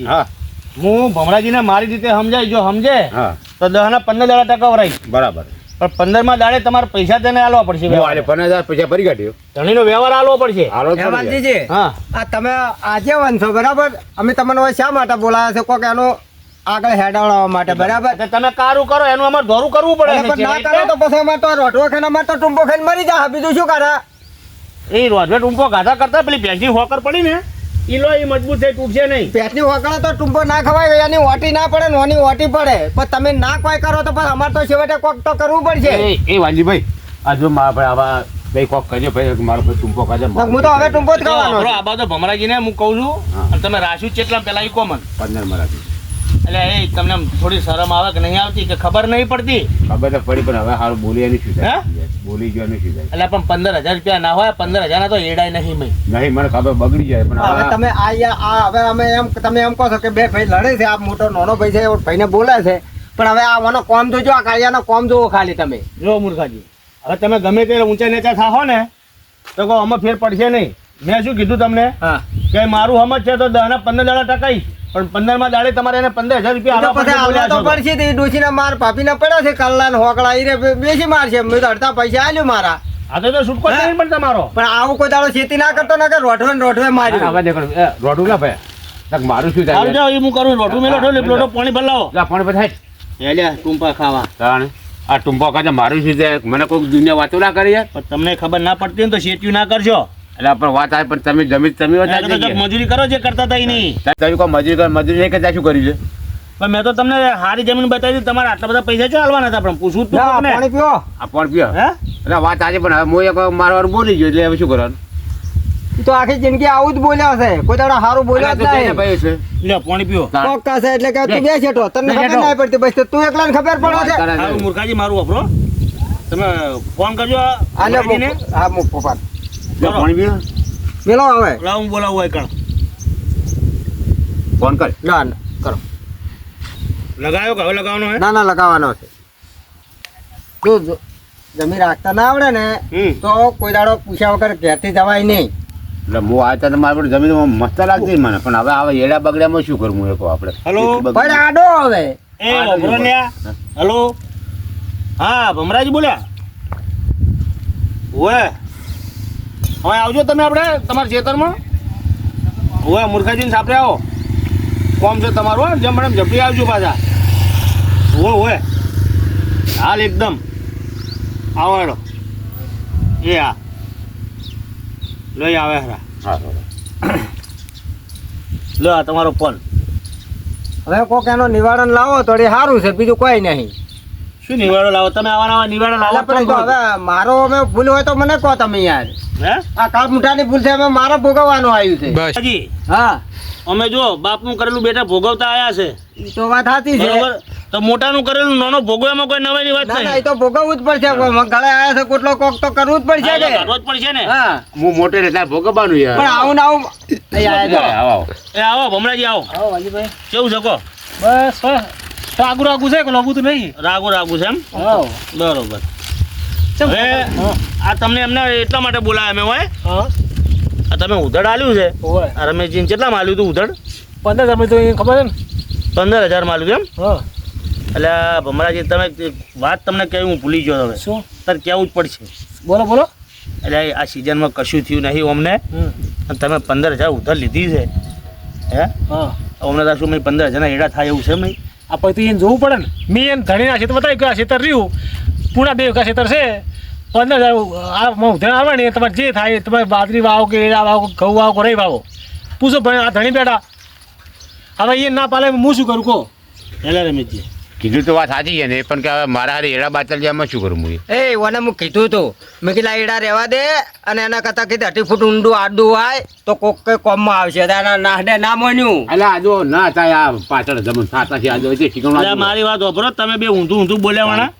રમેશજી હા. હું ભમરાજીને મારી રીતે સમજાય જો સમજે હા. તો દસ ના પંદર દાડા ટકા વરાય. બરાબર. પણ પંદરમાં દાડે તમારે પૈસા તેને આલવા પડશે પંદર હજાર પૈસા ભરી કાઢ્યો. ધણીનો વ્યવહાર આલવો પડશે. હાલો જ પડી જાય. હેમંતજીજી હા. આ તમે આજે છો બરાબર? અમે તમને શા માટે બોલાવ્યા છે? કોઈક એનો આગળ હેડાવવા માટે બરાબર? તમે કારું કરો એનું અમારે ધોરું કરવું પડે પણ ના કરો તો પછી અમારે તો રોટવો ખાઈને અમારે તો ટૂંપો ખાઈને મરી જાય બીજું શું કરે? એ રોજવે ટૂંપો ગાધા કરતા પેલી ભેંસની હોકર પડી ને. ઈ લો એ મજબૂત થઈ તૂટશે નહીં. પેટની વકળે તો ટૂંપો ના ખવાય એની ઓટી ના પડે ને ઓની ઓટી પડે. પણ તમે ના કોઈ કરો તો પણ અમારે તો છેવટે કોક તો કરવું પડશે. એ એ વાલજીભાઈ આ મારા ભાઈ આવા ભાઈ કોક કરજો ભાઈ મારો ભાઈ ટૂંપો કાઢે હું તો હવે ટૂંપો જ ખાવાનો. આ બાજુ ભમરાજીને હું કહું છું અને તમે રાશુ ચેટલા પેલા ઈ કોમન પંદર મરાજી એટલે એ તમને થોડી શરમ આવે કે નહીં આવતી કે ખબર નહીં પડતી? ખબર તો પડી પણ હવે હારું બોલી એની શું? બોલી ગયો નથી શું એટલે પણ પંદર હજાર રૂપિયા ના હોય પંદર હજાર ના તો એડાય નહીં મય નહીં મને ખબર બગડી જાય પણ હવે તમે આ આ હવે અમે એમ તમે એમ કહો છો કે બે ભાઈ લડે છે આ મોટો નાનો ભાઈ છે ભાઈને બોલે છે. પણ હવે આ મને કોમ જોજો આ કાળિયાનો કોમ જોવો ખાલી તમે. જો મૂર્ખાજી હવે તમે ગમે તે ઊંચા નીચા થાહો ને તો કહો અમે ફેર પડશે નહીં. મેં શું કીધું તમને? હા. કે મારું સમજ છે તો દસ ના પંદર દાડા ટકાઈ પણ પંદરમાં દાડે તમારે એને પંદર હજાર રૂપિયા પછી તો. પડશે તે ડોશીના માર પાપીના પડ્યા છે કલ્લા હોકડા એ બેસી મારશે. મેં તો અડધા પૈસા આલ્યો મારા. આ તો તો છૂટકો નહીં પણ તમારો. પણ આવું કોઈ દાડો ખેતી ના કરતો ના કે રોટવે રોઠવે માર્યું. હવે દેખો એ ના ભાઈ. મારું શું થાય? એ હું કરું. રોટું મેલો ઠો લોટો પાણી ભલાવો લા પણ બધાય એલ્યા ટૂંપા ખાવા. તાણ. આ ટૂંપો કાઢે મારું શું થાય? મને કોઈ દુનિયા વાતો ના કરી યાર. પણ તમને ખબર ના પડતી ને તો શેટ્યું ના કરજો. એટલે પણ વાત આવે પણ તમે જમી તમે એના કરતા વધારે તો મજૂરી કરો જે કરતા હતા નહીં. તમે કોઈ મજૂરી કરો મજૂરી નહીં કરતા શું કર્યું છે? પણ મેં તો તમને સારી જમીન બતાવી દીધી તમારે આટલા બધા પૈસા ચો હાલવાના હતા? પણ પૂછવું જ ના, તું ને પાણી પીવો આ પણ પીઓ? એટલે વાત આજે પણ હવે હું એક મારો બોલી ગયો એટલે હવે શું કરવાનું? તો આખી જિંદગી આવું જ બોલ્યા છે. કોઈ દાડો સારું બોલ્યા જ નહીં. પાણી એટલે કે તું બે. છેટો તને ખબર. ના પડતી બસ તું એકલાને ખબર પડે છે. તારા મૂર્ખાજી મારું વાપરો. તમે ફોન કરજો આ લે પપ્પા. લે, પાણી આવે. લાવ હું બોલાવું હોય કણ. ફોન કર. ના ના, કરો. લગાવ્યો કે હવે લગાવવાનો હે? ના ના લગાવવાનો છે. જો જો, જમીન રાખતા ના આવડે ને તો કોઈ દાડો પૂછ્યા વગર ઘેરથી જવાય નહીં. એટલે હું આ તને મારે પણ જમીન મસ્ત લાગતી મને પણ હવે આવા એડા બગડ્યામાં શું કરું હું એ આપણે? હલો? પણ આડો હવે એ વાપરો હલો? હા ભમરાજી બોલ્યા? ઓએ હવે આવજો તમે આપણે તમારા ખેતરમાં. હવે મૂર્ખાજીને સાપરે આવો. કોમ છે તમારું હો. જેમ મેડમ ઝપડી આવજો પાછા. હોય હોય હાલ એકદમ. આવો એ હા લઈ આવે હરા. હા હા. લો આ તમારો ફોન. હવે કોક એનો નિવારણ લાવો તો એ સારું છે બીજું કોઈ નહીં. શું નિવાડો લાવો? તમે આવા નવા નિવાડો લાવો પણ તો હવે મારો અમે ભૂલ હોય તો મને કહો તમે યાર. હે? આ કાળ મુઠાની ભૂલ છે અમે મારો ભોગવવાનું આવ્યું છે. હાજી? હા. અમે જો બાપનું કરેલું બેટા ભોગવતા આયા છે. તો વાત સાચી છે. બરોબર? તો મોટાનું કરેલું નાનો ભોગવવામાં કોઈ નવાઈની વાત ના ના એ નહીં તો ભોગવવું જ પડશે. ગળે આવ્યા છે કોટલો કોક તો કરવું જ પડશે હા, કે? એટલે જ પડશે ને. હા. હું મોટે એટલે ભોગવવાનું યાર. પણ આવું ને આવું. આયા. આવો. એ આવો ભમરાજી આવો. આવો વાલીભાઈ. કેવું છે કહો? બસ બસ. રાગુ રાગુ છે કે લાગુ તો નહીં? રાગુ રાગુ છે એમ? હા. બરોબર. હવે આ તમને એમને એટલા માટે બોલાયા અમે હોય? હા. આ તમે ઉધડ આલ્યું છે? ઓય આ રમેશજીને કેટલામાં આલ્યું હતું ઉધડ? પંદર હજાર તો એ ખબર છે ને? પંદર હજારમાં આલ્યું એમ? હા. એટલે ભમરાજી તમે વાત તમને કહ્યું હું ભૂલી ગયો હવે. શું? તાર કહેવું જ પડશે. બોલો બોલો. એટલે આ સિઝનમાં કશું થયું નહીં અમને. તમે પંદર હજાર ઉધર લીધી છે. હે? હા. અમને તાર શું પંદર હજારના એડા થાય એવું છે મેં આ પછી એને જોવું પડે ને. મેં એને ધણીના ક્ષેત્ર બતાવ્યું કે આ રહ્યું. પૂરા બે વીઘા ક્ષેત્ર છે. પંદર હજાર આ ધણ આવે ને તમારે જે થાય તમારે બાજરી વાવો કે એડા વાવો ઘઉં વાવો કે રહી વાવો. પૂછો ભાઈ આ ધણી બેઠા હવે એ ના પાલે હું શું કરું કહો? એટલે રમેશજી. કીધું તો વાત સાચી છે ને પણ કે હવે મારા હારે એડા બાચલ એમાં શું કરું હું એ? ઓને હું કીધું તું. મેં કીધું એડા રહેવા દે અને એના કરતા કીધું અઢી ફૂટ ઊંડું આડું હોય તો કોક કઈ કોમમાં આવશે. તારા નાહડે ના મોન્યું. એટલે આજો ના થાય આ પાછળ જમણ થાતા છે આ જો જે ઠીકાણું એટલે આ મારી વાત વાપરો તમે બે ઊંધું ઊંધું બોલ્યા વાળા.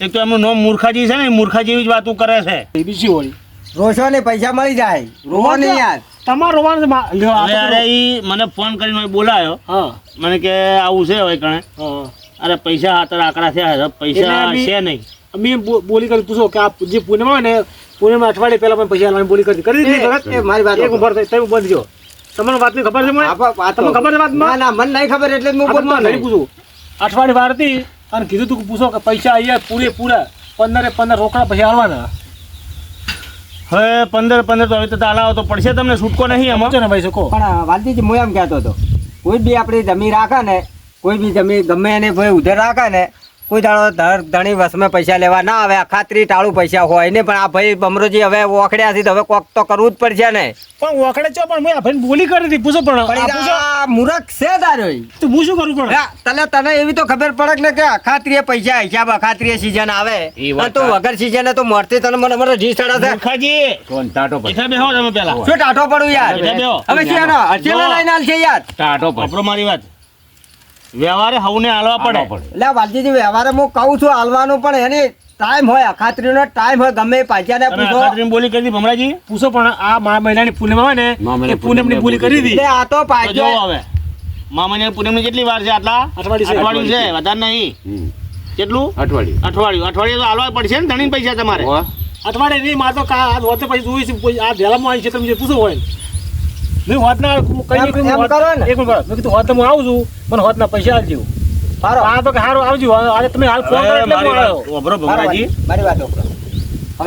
એક તો એમનું નામ મૂર્ખાજી છે ને મૂર્ખાજી મૂર્ખા જેવી જ વાતો કરે છે. એ બીજી હોય. રોશો ને પૈસા મળી જાય. રોવો નહીં યાર. તમારે રોવાનું છે અરે ઈ મને ફોન કરીને બોલાયો. હા. મને કે આવું છે હવે કણે. હા. અરે પૈસા હાથર આંકડા થયા છે પૈસા છે નહીં. અમે બોલી કરી પૂછો કે આ જે પૂનમ હોય ને પૂનમ અઠવાડિયે પહેલા પણ પૈસા બોલી કરી. કરી દીધી મારી વાત એક ઉભર થઈ તમે બંધ જો તમને વાતની ખબર છે તમને ખબર છે વાત ના ના મને નહીં ખબર એટલે હું તો નહીં. પૂછું. અઠવાડિયે વાર હતી અને કીધું તું પૂછો કે પૈસા અહીંયા પૂરે પૂરા પંદરે પંદર રોકડા પછી આવવાના હવે પંદર પંદર તો હવે તો હલાવો તો પડશે તમને છૂટકો નહીં એમાં. ને ભાઈ શકો પણ વાલજીજી હું એમ કહેતો હતો કોઈ બી આપણી જમીન રાખે ને કોઈ બી જમીન ગમે એને ભાઈ ઉધર રાખે ને કોઈ દાડો ધર ધણી વસમાં પૈસા લેવા ના આવે આ ખાતરી ટાળું પૈસા હોય ને પણ આ ભાઈ બમરોજી હવે ઓખડ્યા છે તો હવે કોક તો કરવું જ પડશે ને. પણ ઓખડે છો પણ આ ભાઈ બોલી કરી હતી પૂછો પણ મૂરખ છે તારો. તો હું શું કરું પણ? તને તને એવી તો ખબર પડે કે ને કે અખાત્રીય પૈસા હિસાબ અખાત્રીય સીઝન આવે. તો તું વગર સીઝન તો મળતી તને મને મને જી ચડે છે. ટાટો પર બેહો તમે શું ટાઢો પડું યાર? હવે છે ને અચેલો જો. આલ છે યાર? ટાટો પર મારી વાત. વ્યવહારે હવને હાલવા પડે હાલવા પડે. એટલે વાલજીજી વ્યવહારે હું કહું છું હાલવાનું પણ એની ટાઈમ હોય અખાત્રીનો ટાઈમ હોય ગમે પાછા તમે પૂછો. બોલી કરી ભમરાજી. પૂછો પણ આ મા મહિનાની પૂનમ આવે ને પૂનમની બોલી કરી દીધી આ તો પાછો હવે. મામાને પૂનમની કેટલી વાર છે આટલા? અઠવાડિયું છે. વધારે નહીં. કેટલું? અઠવાડિયું. અઠવાડિયું. અઠવાડિયું તો હાલવા પડશે ને ધણી પૈસા તમારે. અઠવાડિયે નહીં મારે તો કા આ હોતે પછી જોઈશું છે આ ભેલામાં આવી છે તમે પૂછો હોય મેં હોત ના કઈ એમ- નહીં એમ હોત- કરો ને. એક મિનિટ મેં કીધું હોત હું આવું છું મને હોતના પૈસા આપજો. હારો. આ તો કે હારું આવજો. આજે તમે હાલ ફોન કરો હવે એટલે હું આવ્યો. મારી વાત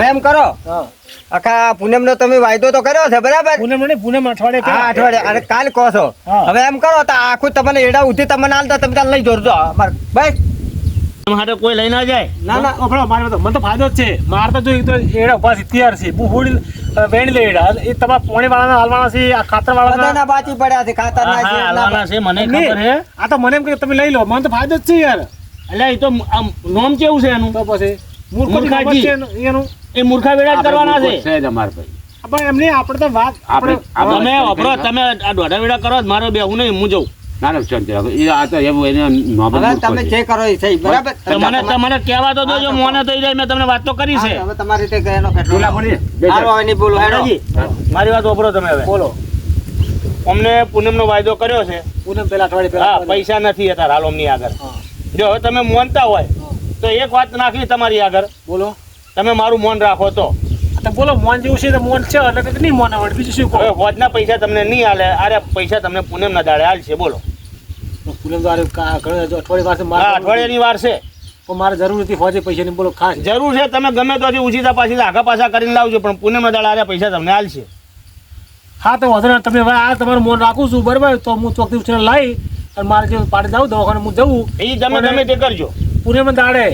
એમ કરો. હા. આખા પૂનમનો તમે વાયદો તો કર્યો છે બરાબર? પૂનમ નહીં પૂનમ અઠવાડિયે હા. અઠવાડિયે. અને કાલ કહો છો. હવે એમ કરો તો આખું તમને એડા ઉધી તમને હાલતા તમે લઈ જોરજો અમાર- બસ. તમારા કોઈ લઈ ના જાય? ના ના ઓ, મારે તો મને તો ફાયદો જ છે. મારે તો જો એક તો એડા ઊભા છે. તૈયાર છે હું હોડી વેણ લે એડા. એ તમારા પોણી વાળાના હાલવાના છે આ ખાતર વાળાના બધાના બાચી પડ્યા છે ખાતર ના છે હાલવાના છે મને ખબર છે આ તો મને એમ કે તમે લઈ લો. મને તો ફાયદો જ છે યાર. એટલે એ તો આમ નોમ કેવું છે એનું? તો પછી મૂર્ખાજી. છે એનું- એ મૂર્ખા વેડા જ કરવાના છે. છે જ અમાર ભાઈ. આપણે એમને આપણે તો વાત આપણે- આપણે તમે વાપરો તમે આ દોઢા વેડા કરો મારો બે હું નહીં હું જઉં. ના ના શાંતિ રાખો. એ આ તો એવું એને નોબત તમે જે કરો એ સહી બરાબર? તમને તમને કહેવા તો દો મોને થઈ જાય મેં તમને વાત તો કરી છે. હવે તમારી રીતે ગયાનો ફેંસલો બોલા બોલી. બે હારો હવે નહીં બોલું હેડોજી, મારી વાત વાપરો તમે હવે. બોલો. અમને પૂનમનો વાયદો કર્યો છે. પૂનમ પેલા અઠવાડિયે હા પૈસા નથી અત્યારે હાલોમની આગળ. જો હવે તમે મોનતા હોય તો એક વાત નાખી તમારી આગળ. બોલો. તમે મારું મોન રાખો તો. તો બોલો મોન જેવું છે તો મોન છે એટલે નહીં મોન આવડે બીજું શું કહો? હોજના પૈસા તમને નહીં હાલે અરે પૈસા તમને પૂનમના દાડે હાલશે બોલો. પૂનમ જો અઠવાડિયે પાસે મારે અઠવાડિયાની વાર છે. પણ મારે જરૂર નથી પૈસાની બોલો ખાસ. જરૂર છે તમે ગમે તો ઉછીતા પાછી આગા પાછા કરીને લાવજો પણ પૂનમના દાડા પૈસા તમને હાલશે હા તો વાંધો તમે હવે આ તમારું મોન રાખું છું બરાબર? તો હું ચોકથી ઉછીને લાવી અને મારે જે પાડે જાઉં દવાખાને હું જવું. એ તમે ગમે તે કરજો. પૂનમ દાડે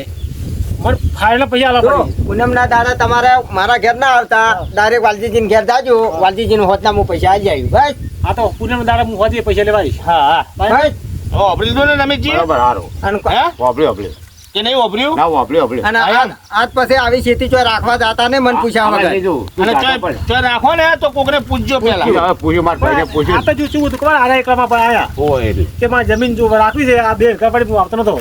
મને ફાયરના પૈસા જો, આલવા પડે દાડા તમારે મારા ઘેર ના આવતા ડાયરેક્ટ વાલજીજીને ઘેર જાજો વાલજીજી હોત ના હું પૈસા આવી જાય બસ. હા તો પૂનમ દાડા હું ફોજે પૈસા લેવાય હા હા. બસ. વાપરી લીધું ને તમે જી? બરાબર હારો. અને હે? વાપરી વાપરી. કે નહીં વાપર્યું? ના વાપરી વાપરી. અને આજ પાસે પછી આવી ખેતી ચોય રાખવા જતા ને મન પૂછ્યા વગર. અને ચોય રાખો ને તો કોકને પૂછજો પેલા હવે પૂછ્યું માર ભાઈને આ પૂછ્યું. તો જો શું હતું આ આરા એકલામાં પણ આયા. ઓય કે માં જમીન જો રાખવી છે આ બે ઘર પડી હું આવતો નતો.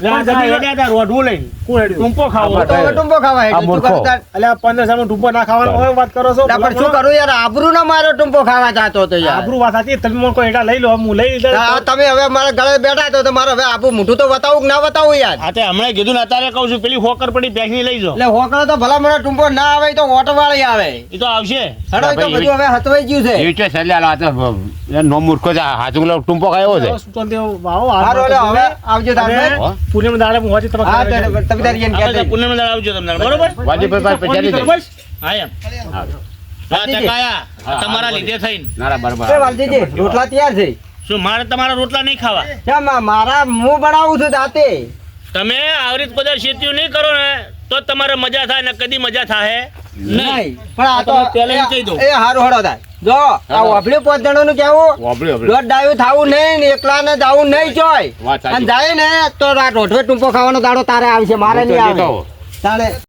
જમીન જમીન હતા રોઢવું લઈને. કોણ હેડ્યું? ટૂંપો ખાવો. આ તો હવે ટૂંપો ખાવા આ હેડ્યું. તું મૂર્ખો. કરતા- એટલે આ પંદર સામે ડૂબો ના ખાવાનો હોય વાત કરો છો? ના, પણ શું કરું યાર? આબરૂ ના મારો ટૂંપો ખાવા જાતો હતો આબરૂ વાત સાચી. તમે કોઈ એટા લઈ લો હું લઈ તમે હવે મારા ગળે બેઠા તો તમારે હવે આબુ મોઢું તો બતાવું ના બતાવું યાર? હા તે હમણાં કીધું ને અત્યારે કહું છું પેલી હોકર પડી બેસી લઈ જાઓ. એટલે હોકળો તો ભલા મને ટુંપો ના આવે તો ઓટો વાળી આવે. એ તો આવશે. હેડો તો બધું હવે હતવાઈ ગયું છે. એ છે છેલ્લે આ તો નો મૂર્ખો છે હાજુ ટુંપો ખાયો છે. હવે આવજો. હો? પૂનમ દાડે હું હોજી તમે હા તમે તારી એમ કહેજો. પૂનમ દાડે આવજો તમને. બરોબર? વાજીભાઈ પાસે પૈસા લીધે. હા એમ. હા. ટકાયા તમારા લીધે થઈને. નારા બરાબર. એ વાલજીજી રોટલા તૈયાર છે. શું મારે તમારા રોટલા નહીં ખાવા? કેમ મારા હું બનાવું છું જાતે. તમે આવરીત રીતે શેતીયું શેતીઓ નહીં કરો ને તો જ તમારે મજા થાય ને કદી મજા થાય નહીં. પણ આ તો પહેલા કહી દઉં. એ હારું હડો થાય. જો આ વાપડ્યું પોતણો નું કેવું? દોઢ ડાયું થાવું નહીં ને એકલા ને જાવું નહીં જોય અને જાય ને તો રાત ઓઠવે ટૂંપો ખાવાનો દાડો તારે આવશે મારે નહીં આવે. તારે